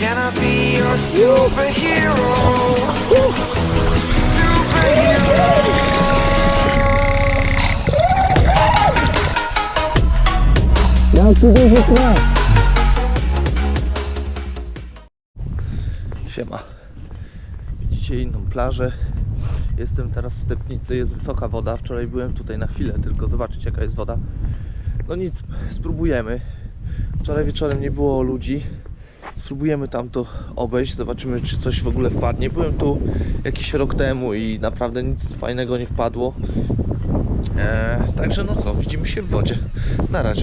Can I be your superhero? Superhero. Siema. Widzicie inną plażę. Jestem teraz w Stepnicy, jest wysoka woda. Wczoraj byłem tutaj na chwilę, tylko zobaczyć jaka jest woda. No nic, spróbujemy. Wczoraj wieczorem nie było ludzi. Spróbujemy tam to obejść, zobaczymy czy coś w ogóle wpadnie. Byłem tu jakiś rok temu i naprawdę nic fajnego nie wpadło. Eee, także no co, widzimy się w wodzie. Na razie.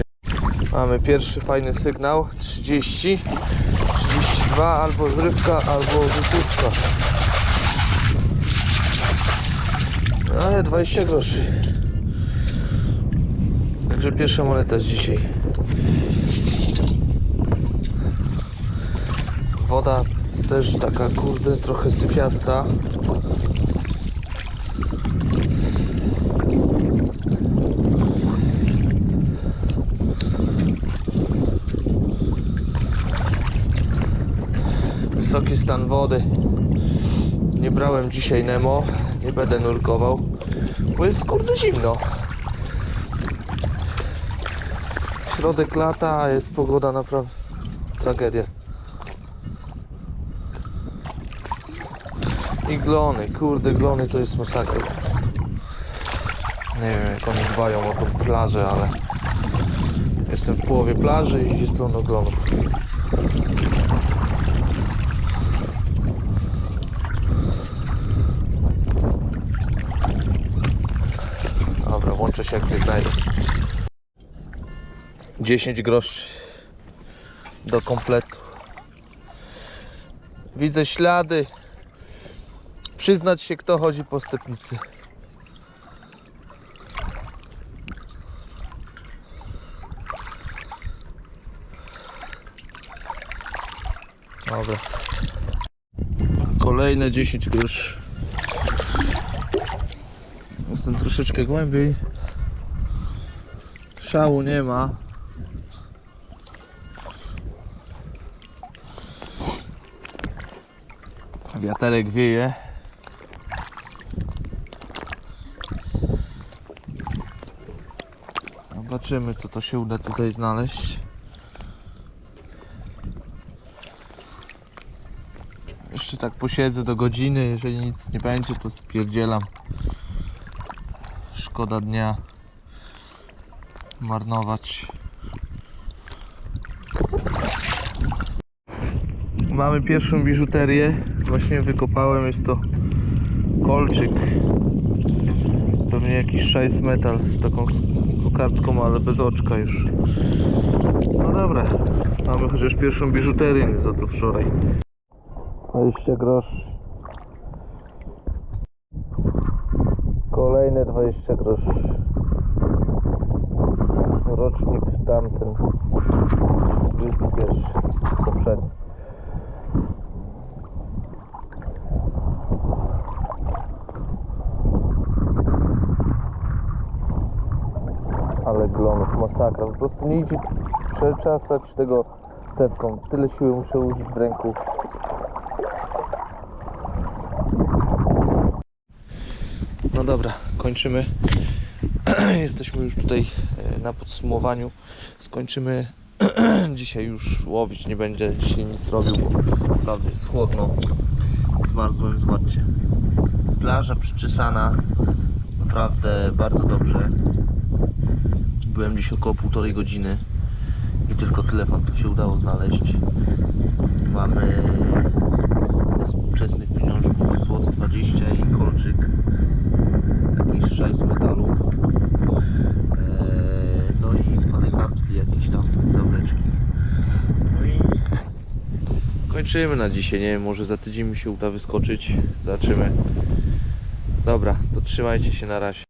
Mamy pierwszy fajny sygnał 30 32 albo zrywka, albo wytyczka. Ale 20 groszy. Także pierwsza moneta z dzisiaj. Woda też taka kurde trochę syfiasta. Wysoki stan wody. Nie brałem dzisiaj Nemo, nie będę nurkował, bo jest kurde zimno. Środek lata, a jest pogoda naprawdę tragedia. I glony, kurde glony to jest masakra. Nie wiem jak oni dbają o tą plażę, ale jestem w połowie plaży i jest pełno glonów. Dobra, łączę się jak coś znajdę. 10 groszy do kompletu. Widzę ślady. Przyznać się, kto chodzi po stepnicy. Dobra. Kolejne 10 groszy. Jestem troszeczkę głębiej. Szału nie ma. Wiaterek wieje. Zobaczymy co to się uda tutaj znaleźć. Jeszcze tak posiedzę do godziny, jeżeli nic nie będzie to spierdzielam. Szkoda dnia marnować. Mamy pierwszą biżuterię. Właśnie wykopałem. Jest to kolczyk. Pewnie jakiś szajs metal z taką kokardką, ale bez oczka już. No dobra. Mamy chociaż pierwszą biżuterię za to wczoraj. 20 groszy. Kolejne 20 groszy. Rocznik tamten. 21. Poprzedni. Ale glonów, masakra. Po prostu nie idzie przeczasać tego cewką. Tyle siły muszę użyć w ręku. No dobra, kończymy. Jesteśmy już tutaj e, na podsumowaniu. Skończymy dzisiaj już łowić. Nie będę dzisiaj nic robił, bo naprawdę jest chłodno. Zmarzłem, zobaczcie. Plaża przyczesana. Naprawdę bardzo dobrze. Byłem dziś około półtorej godziny i tylko tyle fantów się udało znaleźć. Mamy ze współczesnych pieniążków złoty 20 i kolczyk jakiś szaj z metalu. Eee, no i parę kapsli jakieś tam zawleczki no i kończymy na dzisiaj, nie wiem, może za tydzień mi się uda wyskoczyć. Zobaczymy. Dobra, to trzymajcie się na razie